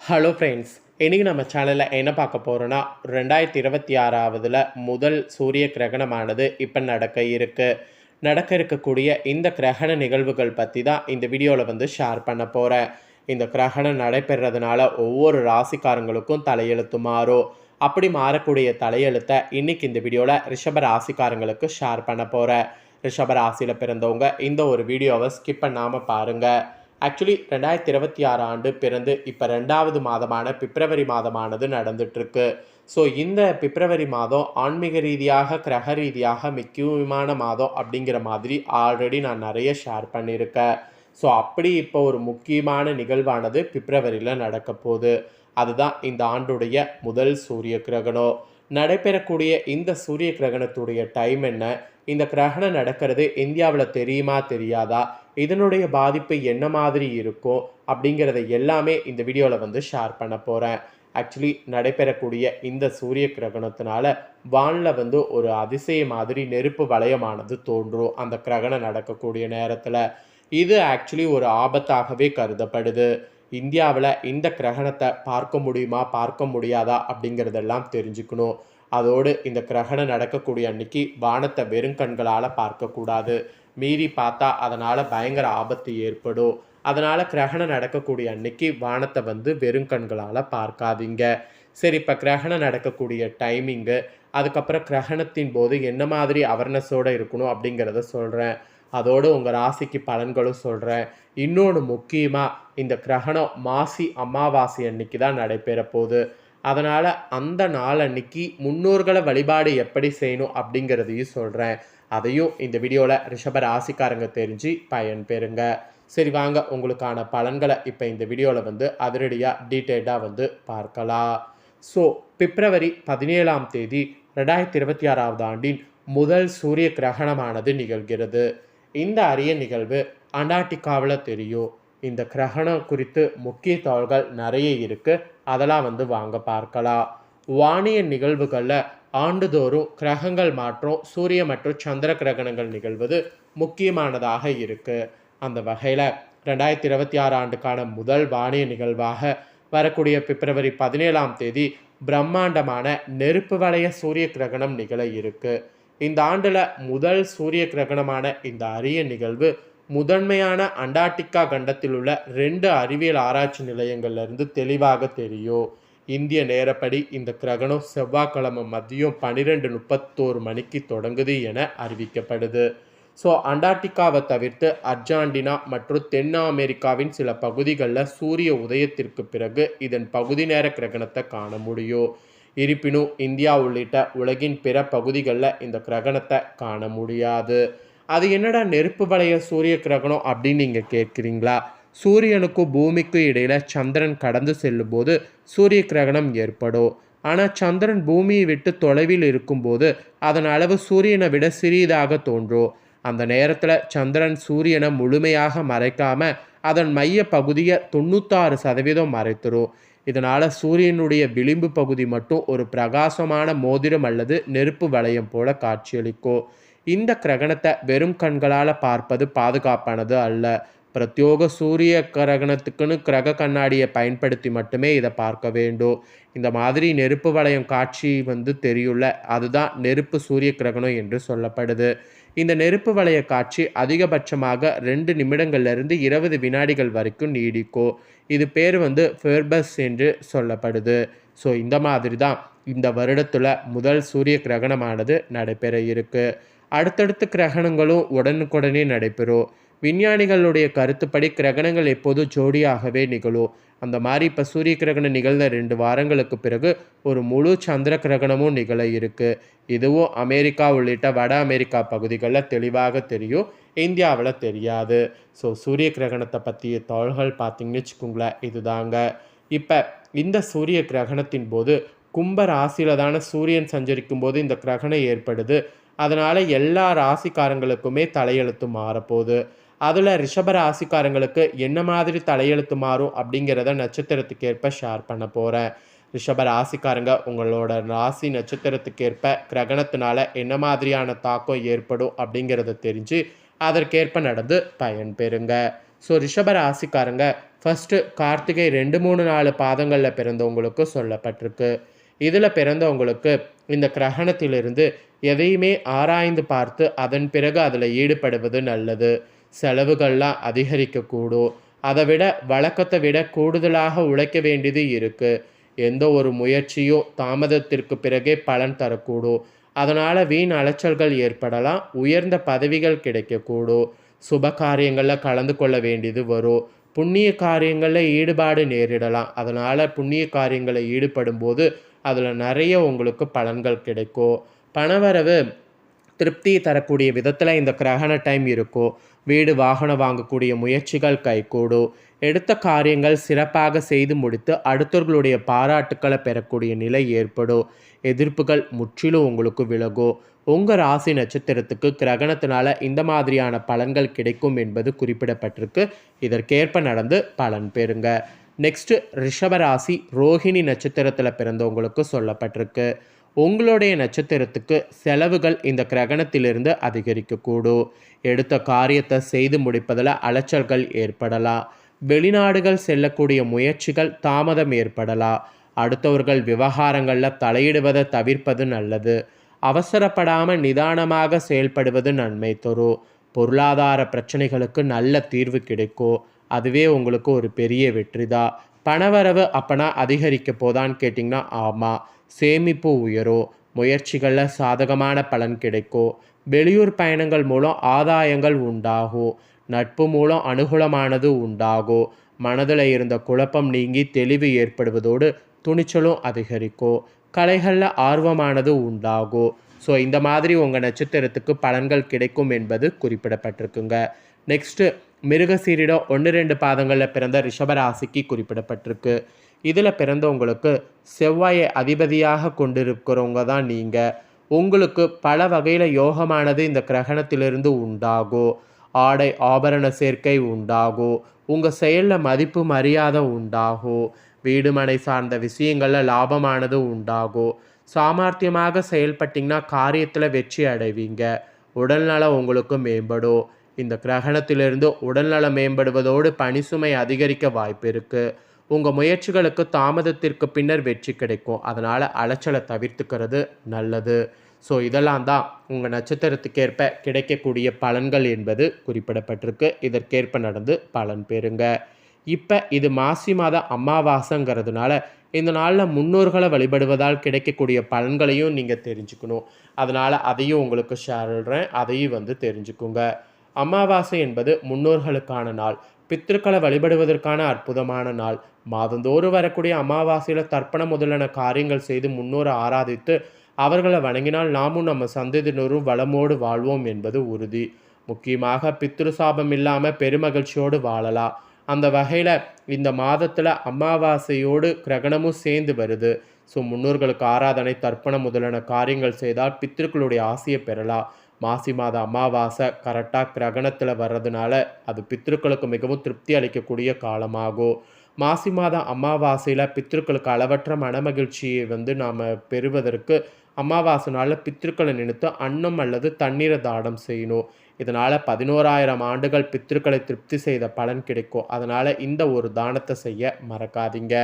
Hello friends இன்றைக்கி நம்ம சேனலில் என்ன பார்க்க போகிறோன்னா ரெண்டாயிரத்தி இருபத்தி ஆறாவதில் முதல் சூரிய கிரகணமானது இப்போ நடக்க இருக்குது நடக்க இருக்கக்கூடிய இந்த கிரகண நிகழ்வுகள் பற்றி தான் இந்த வீடியோவில் வந்து ஷேர் பண்ண போகிறேன் இந்த கிரகணம் நடைபெறதுனால ஒவ்வொரு ராசிக்காரங்களுக்கும் தலையெழுத்து மாறும். அப்படி மாறக்கூடிய தலையெழுத்தை இன்னைக்கு இந்த வீடியோவில் ரிஷப ராசிக்காரங்களுக்கு ஷேர் பண்ண போகிறேன் ரிஷப ராசியில் பிறந்தவங்க இந்த ஒரு வீடியோவை ஸ்கிப் பண்ணாமல் பாருங்கள் ஆக்சுவலி ரெண்டாயிரத்தி இருபத்தி ஆறு ஆண்டு பிறந்து இப்போ ரெண்டாவது மாதமான பிப்ரவரி மாதமானது நடந்துட்டுருக்கு. ஸோ இந்த பிப்ரவரி மாதம் ஆன்மீக ரீதியாக கிரக ரீதியாக முக்கியமான மாதம் அப்படிங்கிற மாதிரி ஆல்ரெடி நான் நிறைய ஷேர் பண்ணியிருக்கேன். ஸோ அப்படி இப்போ ஒரு முக்கியமான நிகழ்வானது பிப்ரவரியில் நடக்க போகுது. அதுதான் இந்த ஆண்டுடைய முதல் சூரிய கிரகணம். நடைபெறக்கூடிய இந்த சூரிய கிரகணத்துடைய டைம் என்ன? இந்த கிரகணம் நடக்கிறது இந்தியாவில் தெரியுமா தெரியாதா? இதனுடைய பாதிப்பு என்ன மாதிரி இருக்கும் அப்படிங்கிறத எல்லாமே இந்த வீடியோவில் வந்து ஷேர் பண்ண போகிறேன் ஆக்சுவலி நடைபெறக்கூடிய இந்த சூரிய கிரகணத்தினால வானில் வந்து ஒரு அதிசய மாதிரி நெருப்பு வளையமானது தோன்றும். அந்த கிரகணம் நடக்கக்கூடிய நேரத்தில். இது ஆக்சுவலி ஒரு ஆபத்தாகவே கருதப்படுது. இந்தியாவில் இந்த கிரகணத்தை பார்க்க முடியுமா பார்க்க முடியாதா அப்படிங்கிறதெல்லாம் தெரிஞ்சுக்கணும். அதோடு இந்த கிரகணம் நடக்கக்கூடிய அன்னைக்கு வானத்தை வெறும் கண்களால் பார்க்கக்கூடாது. மீறி பார்த்தா அதனால் பயங்கர ஆபத்து ஏற்படும். அதனால் கிரகணம் நடக்கக்கூடிய அன்னைக்கு வானத்தை வந்து வெறும் கண்களால் பார்க்காதீங்க. சரி இப்போ கிரகணம் நடக்கக்கூடிய டைமிங்கு அதுக்கப்புறம் கிரகணத்தின் போது என்ன மாதிரி அவர்னஸோடு இருக்கணும் அப்படிங்கிறத சொல்கிறேன் அதோடு உங்கள் ராசிக்கு பலன்களும் சொல்கிறேன் இன்னொன்று முக்கியமாக இந்த கிரகணம் மாசி அமாவாசை அன்னைக்கு தான் நடைபெற போகுது. அதனால் அந்த நாள் அன்னைக்கு முன்னோர்களை வழிபாடு எப்படி செய்யணும் அப்படிங்கிறதையும் சொல்கிறேன் அதையும் இந்த வீடியோவில் ரிஷப ராசிக்காரங்க தெரிஞ்சு பயன் பெறுங்க. சரி வாங்க. உங்களுக்கான பலன்களை இப்போ இந்த வீடியோவில் வந்து அதிரடியாக டீட்டெயில்டாக வந்து பார்க்கலாம். ஸோ பிப்ரவரி பதினேழாம் தேதி ரெண்டாயிரத்தி இருபத்தி ஆறாவது ஆண்டின் முதல் சூரிய கிரகணமானது நிகழ்கிறது. இந்த அரிய நிகழ்வு அண்டார்டிகாவில் தெரியும். இந்த கிரகணம் குறித்து முக்கிய தகவல்கள் நிறைய இருக்குது அதெல்லாம் வந்து வாங்க பார்க்கலாம். வானிய நிகழ்வுகளில் ஆண்டுதோறும் கிரகங்கள் மாற்றம் சூரிய மற்றும் சந்திர கிரகணங்கள் நிகழ்வது முக்கியமானதாக இருக்குது அந்த வகையில் ரெண்டாயிரத்தி இருபத்தி ஆறு ஆண்டுக்கான முதல் வானிய நிகழ்வாக வரக்கூடிய பிப்ரவரி பதினேழாம் தேதி பிரம்மாண்டமான நெருப்பு வளைய சூரிய கிரகணம் நிகழ இருக்கு. இந்த ஆண்டில் முதல் சூரிய கிரகணமான இந்த அரிய நிகழ்வு முதன்மையான அண்டார்டிகா கண்டத்தில் உள்ள ரெண்டு அறிவியல் ஆராய்ச்சி நிலையங்கள்லேருந்து தெளிவாக தெரியும். இந்திய நேரப்படி இந்த கிரகணம் செவ்வாய்க்கிழமை மதியம் பன்னிரெண்டு முப்பத்தோரு மணிக்கு தொடங்குது என அறிவிக்கப்படுது. ஸோ அண்டார்டிகாவை தவிர்த்து அர்ஜாண்டினா மற்றும் தென் அமெரிக்காவின் சில பகுதிகளில் சூரிய உதயத்திற்கு பிறகு இதன் பகுதி நேர கிரகணத்தை காண முடியும். இருப்பினும் இந்தியா உள்ளிட்ட உலகின் பிற பகுதிகளில் இந்த கிரகணத்தை காண முடியாது. அது என்னடா நெருப்பு வளைய சூரிய கிரகணம் அப்படின்னு நீங்கள் கேட்குறீங்களா? சூரியனுக்கும் பூமிக்கும் இடையில சந்திரன் கடந்து செல்லும்போது சூரிய கிரகணம் ஏற்படும். ஆனால் சந்திரன் பூமியை விட்டு தொலைவில் இருக்கும்போது அதன் அளவு சூரியனை விட சிறியதாக தோன்றும். அந்த நேரத்தில் சந்திரன் சூரியனை முழுமையாக மறைக்காம அதன் மைய பகுதியை தொண்ணூத்தாறு சதவீதம் மறைத்துரும். இதனால் சூரியனுடைய விளிம்பு பகுதி மட்டும் ஒரு பிரகாசமான மோதிரம் அல்லது நெருப்பு வளையம் போல காட்சியளிக்கும். இந்த கிரகணத்தை வெறும் கண்களால் பார்ப்பது பாதுகாப்பானது அல்ல. பிரத்யோக சூரிய கிரகணத்துக்குன்னு கிரக கண்ணாடியை பயன்படுத்தி மட்டுமே இதை பார்க்க வேண்டும். இந்த மாதிரி நெருப்பு வளையம் காட்சி வந்து தெரியுள்ள அதுதான் நெருப்பு சூரிய கிரகணம் என்று சொல்லப்படுது. இந்த நெருப்பு வளைய காட்சி அதிகபட்சமாக ரெண்டு நிமிடங்கள்லேருந்து இருபது வினாடிகள் வரைக்கும் நீடிக்கும். இது பேர் வந்து ஃபெர்பஸ் என்று சொல்லப்படுது. ஸோ இந்த மாதிரி தான் இந்த வருடத்தில் முதல் சூரிய கிரகணமானது நடைபெற இருக்குது அடுத்தடுத்த கிரகணங்களும் உடனுக்குடனே நடைபெறும். விஞ்ஞானிகளுடைய கருத்துப்படி கிரகணங்கள் எப்போது ஜோடியாகவே நிகழும். அந்த மாதிரி இப்போ சூரிய கிரகணம் நிகழ்ந்த ரெண்டு வாரங்களுக்கு பிறகு ஒரு முழு சந்திர கிரகணமும் நிகழ இருக்கு. இதுவும் அமெரிக்கா உள்ளிட்ட வட அமெரிக்கா பகுதிகளில் தெளிவாக தெரியும். இந்தியாவில் தெரியாது. ஸோ சூரிய கிரகணத்தை பற்றிய தகவல்கள் பார்த்திங்கன்னு வச்சுக்கோங்களேன் இதுதாங்க. இப்போ இந்த சூரிய கிரகணத்தின் போது கும்ப ராசியில் தானே சூரியன் சஞ்சரிக்கும் போது இந்த கிரகணம் ஏற்படுது. அதனால் எல்லா ராசிக்காரங்களுக்குமே தலையெழுத்து மாறப்போகுது. அதில் ரிஷபராசிக்காரங்களுக்கு என்ன மாதிரி தலையெழுத்து மாறும் அப்படிங்கிறத நட்சத்திரத்துக்கு ஏற்ப ஷேர் பண்ண போகிறேன் ரிஷப ராசிக்காரங்க உங்களோட ராசி நட்சத்திரத்துக்கேற்ப கிரகணத்தினால என்ன மாதிரியான தாக்கம் ஏற்படும் அப்படிங்கிறத தெரிஞ்சு அதற்கேற்ப நடந்து பயன் பெறுங்க. ஸோ ரிஷப ராசிக்காரங்க ஃபஸ்ட்டு கார்த்திகை ரெண்டு மூணு நாலு பாதங்களில் பிறந்தவங்களுக்கு சொல்லப்பட்டிருக்கு. இதில் பிறந்தவங்களுக்கு இந்த கிரகணத்திலிருந்து எதையுமே ஆராய்ந்து பார்த்து அதன் பிறகு அதில் ஈடுபடுவது நல்லது. செலவுகள்லாம் அதிகரிக்கக்கூடும். அதை விட வழக்கத்தை விட கூடுதலாக உழைக்க வேண்டியது இருக்குது எந்த ஒரு முயற்சியும் தாமதத்திற்கு பிறகே பலன் தரக்கூடும். அதனால் வீண் அலைச்சல்கள் ஏற்படலாம். உயர்ந்த பதவிகள் கிடைக்கக்கூடும். சுப காரியங்களில் கலந்து கொள்ள வேண்டியது வரும். புண்ணிய காரியங்களில் ஈடுபாடு நேரிடலாம். அதனால் புண்ணிய காரியங்களில் ஈடுபடும் போது அதில் நிறைய உங்களுக்கு பலன்கள் கிடைக்கும். பணவரவு திருப்தி தரக்கூடிய விதத்தில் இந்த கிரகண டைம் இருக்கும். வீடு வாகனம் வாங்கக்கூடிய முயற்சிகள் கைகூடும் எடுத்த காரியங்கள் சிறப்பாக செய்து முடித்து அடுத்தவர்களுடைய பாராட்டுக்களை பெறக்கூடிய நிலை ஏற்படும் எதிர்ப்புகள் முற்றிலும் உங்களுக்கு விலகும் உங்கள் ராசி நட்சத்திரத்துக்கு கிரகணத்தினால இந்த மாதிரியான பலன்கள் கிடைக்கும் என்பது குறிப்பிடப்பட்டிருக்கு. இதற்கேற்ப நடந்து பலன் பெறுங்க. நெக்ஸ்ட் ரிஷபராசி ரோஹிணி நட்சத்திரத்தில் பிறந்தவங்களுக்கு சொல்லப்பட்டிருக்கு. உங்களுடைய நட்சத்திரத்துக்கு செலவுகள் இந்த கிரகணத்திலிருந்து அதிகரிக்கக்கூடும். எடுத்த காரியத்தை செய்து முடிப்பதில் அலைச்சல்கள் ஏற்படலாம். வெளிநாடுகள் செல்லக்கூடிய முயற்சிகள் தாமதம் ஏற்படலாம். அடுத்தவர்கள் விவகாரங்களில் தலையிடுவதை தவிர்ப்பது நல்லது. அவசரப்படாமல் நிதானமாக செயல்படுவது நன்மை தரும் பொருளாதார பிரச்சனைகளுக்கு நல்ல தீர்வு கிடைக்கும். அதுவே உங்களுக்கு ஒரு பெரிய வெற்றி தான் பணவரவு அப்பனா அதிகரிக்க போதான்னு கேட்டிங்கன்னா ஆமாம் சேமிப்பு உயரும் முயற்சிகளில் சாதகமான பலன் கிடைக்கும் வெளியூர் பயணங்கள் மூலம் ஆதாயங்கள் உண்டாகும் நட்பு மூலம் அனுகூலமானது உண்டாகும் மனதில் இருந்த குழப்பம் நீங்கி தெளிவு ஏற்படுவதோடு துணிச்சலும் அதிகரிக்கும் கலைகளில் ஆர்வமானது உண்டாகும் ஸோ இந்த மாதிரி உங்கள் நட்சத்திரத்துக்கு பலன்கள் கிடைக்கும் என்பது குறிப்பிடப்பட்டிருக்குங்க. நெக்ஸ்ட்டு மிருகசீரிடம் ஒன்று ரெண்டு பாதங்களில் பிறந்த ரிஷபராசிக்கு குறிப்பிடப்பட்டிருக்கு. இதில் பிறந்தவங்களுக்கு செவ்வாயை அதிபதியாக கொண்டிருக்கிறவங்க தான் நீங்கள் உங்களுக்கு பல வகையில் யோகமானது இந்த கிரகணத்திலிருந்து உண்டாகும் ஆடை ஆபரண சேர்க்கை உண்டாகும் உங்கள் செயலில் மதிப்பு மரியாதை உண்டாகும் வீடுமனை சார்ந்த விஷயங்களில் லாபமானது உண்டாகும் சாமர்த்தியமாக செயல்பட்டிங்கன்னா காரியத்தில் வெற்றி அடைவீங்க. உடல்நலம் உங்களுக்கு மேம்படும். இந்த கிரகணத்திலிருந்து உடல்நலம் மேம்படுவதோடு பணிசுமை அதிகரிக்க வாய்ப்பு இருக்குது உங்கள் முயற்சிகளுக்கு தாமதத்திற்கு பின்னர் வெற்றி கிடைக்கும். அதனால் அலைச்சலை தவிர்த்துக்கிறது நல்லது. ஸோ இதெல்லாம் தான் உங்கள் நட்சத்திரத்துக்கேற்ப கிடைக்கக்கூடிய பலன்கள் என்பது குறிப்பிடப்பட்டிருக்கு. இதற்கேற்ப நடந்து பலன் பெறுங்க. இப்போ இது மாசி மாத அமாவாசைங்கிறதுனால இந்த நாளில் முன்னோர்களை வழிபடுவதால் கிடைக்கக்கூடிய பலன்களையும் நீங்கள் தெரிஞ்சுக்கணும். அதனால் அதையும் உங்களுக்கு ஷேர்றேன் அதையும் வந்து தெரிஞ்சுக்குங்க. அமாவாசை என்பது முன்னோர்களுக்கான நாள். பித்திருக்களை வழிபடுவதற்கான அற்புதமான நாள். மாதந்தோறும் வரக்கூடிய அமாவாசையில் தர்ப்பணம் முதலான காரியங்கள் செய்து முன்னோரை ஆராதித்து அவர்களை வணங்கினால் நாமும் நம்ம சந்ததியினரும் வளமோடு வாழ்வோம் என்பது உறுதி. முக்கியமாக பித்ரு சாபம் இல்லாமல் பெருமகிழ்ச்சியோடு வாழலாம். அந்த வகையில் இந்த மாதத்தில் அமாவாசையோடு கிரகணமும் சேர்ந்து வருது. ஸோ முன்னோர்களுக்கு ஆராதனை தர்ப்பணம் முதலான காரியங்கள் செய்தால் பித்திருக்களுடைய ஆசையை பெறலாம். மாசி மாத அமாவாசை கரெக்டாக கிரகணத்தில் வர்றதுனால அது பித்திருக்களுக்கு மிகவும் திருப்தி அளிக்கக்கூடிய காலமாகும். மாசி மாத அமாவாசையில் பித்திருக்களுக்கு அளவற்ற மனமகிழ்ச்சியை வந்து நாம் பெறுவதற்கு அமாவாசை நாளில் பித்திருக்களை நினைத்து அன்னம் அல்லது தண்ணீரை தானம் செய்யணும். இதனால் பதினோராயிரம் ஆண்டுகள் பித்திருக்களை திருப்தி செய்த பலன் கிடைக்கும். அதனால் இந்த ஒரு தானத்தை செய்ய மறக்காதீங்க.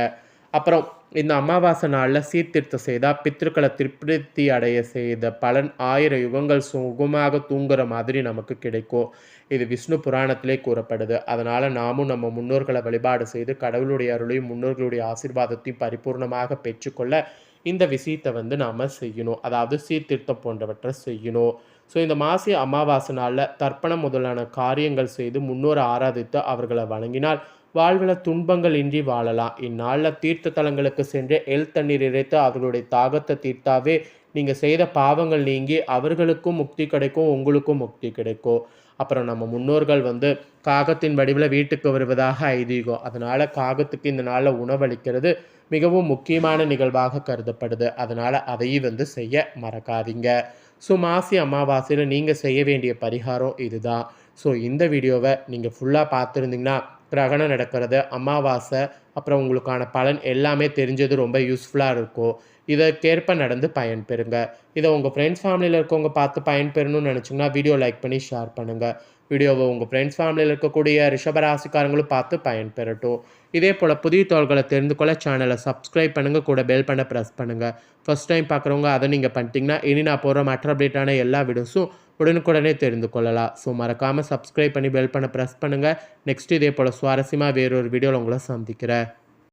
அப்புறம் இந்த அமாவாசை நாளில் சீர்திருத்தம் செய்தால் பித்திருக்களை திருப்தி அடைய செய்த பலன் ஆயிரம் யுகங்கள் சுகமாக தூங்குற மாதிரி நமக்கு கிடைக்கும். இது விஷ்ணு புராணத்திலே கூறப்படுது. அதனால் நாமும் நம்ம முன்னோர்களை வழிபாடு செய்து கடவுளுடைய அருளையும் முன்னோர்களுடைய ஆசீர்வாதத்தையும் பரிபூர்ணமாக பெற்றுக்கொள்ள இந்த விஷயத்தை வந்து நாம் செய்யணும். அதாவது சீர்திருத்தம் போன்றவற்றை செய்யணும். ஸோ இந்த மாசி அமாவாசை நாளில் தர்ப்பணம் முதலான காரியங்கள் செய்து முன்னோரை ஆராதித்து அவர்களை வணங்கினால் வாழ்வில் துன்பங்கள் இன்றி வாழலாம். இந்நாளில் தீர்த்த தலங்களுக்கு சென்று எல் தண்ணீர் இறைத்து அவர்களுடைய தாகத்தை தீர்த்தாவே நீங்கள் செய்த பாவங்கள் நீங்கி அவர்களுக்கும் முக்தி கிடைக்கும் உங்களுக்கும் முக்தி கிடைக்கும். அப்புறம் நம்ம முன்னோர்கள் வந்து காகத்தின் வடிவில் வீட்டுக்கு வருவதாக ஐதீகம். அதனால் காகத்துக்கு இந்த நாளில் உணவளிக்கிறது மிகவும் முக்கியமான நிகழ்வாக கருதப்படுது. அதனால் அதையும் வந்து செய்ய மறக்காதீங்க. ஸோ மாசி அமாவாசையில் நீங்கள் செய்ய வேண்டிய பரிகாரம் இதுதான். ஸோ இந்த வீடியோவை நீங்கள் ஃபுல்லாக பார்த்துருந்தீங்கன்னா கிரகணம் நடக்கிறது அமாவாசை அப்புறம் உங்களுக்கான பலன் எல்லாமே தெரிஞ்சது ரொம்ப யூஸ்ஃபுல்லாக இருக்கும். இதற்கேற்ப நடந்து பயன்பெறுங்க இதை உங்கள் ஃப்ரெண்ட்ஸ் ஃபேமிலியில் இருக்கவங்க பார்த்து பயன்பெறணும்னு நினச்சிங்கன்னா வீடியோ லைக் பண்ணி ஷேர் பண்ணுங்கள் வீடியோவை உங்கள் ஃப்ரெண்ட்ஸ் ஃபேமிலியில் இருக்கக்கூடிய ரிஷபராசிக்காரங்களும் பார்த்து பயன்பெறட்டும் இதே போல் புதிய தோள்களை தெரிந்து கொள்ள சேனலை சப்ஸ்கிரைப் பண்ணுங்கள் கூட பெல் பண்ண ப்ரெஸ் பண்ணுங்கள் ஃபர்ஸ்ட் டைம் பார்க்குறவங்க அதை நீங்கள் பண்ணிட்டீங்கன்னா இனி நான் போகிற மற்ற அப்டேட்டான எல்லா வீடியோஸும் உடனுக்குடனே தெரிந்து கொள்ளலாம். ஸோ மறக்காமல் சப்ஸ்கிரைப் பண்ணி பெல் பண்ண ப்ரெஸ் பண்ணுங்கள் நெக்ஸ்ட் இதே போல் சுவாரஸ்யமாக வேறொரு வீடியோவில் உங்களை சந்திக்கிறேன்.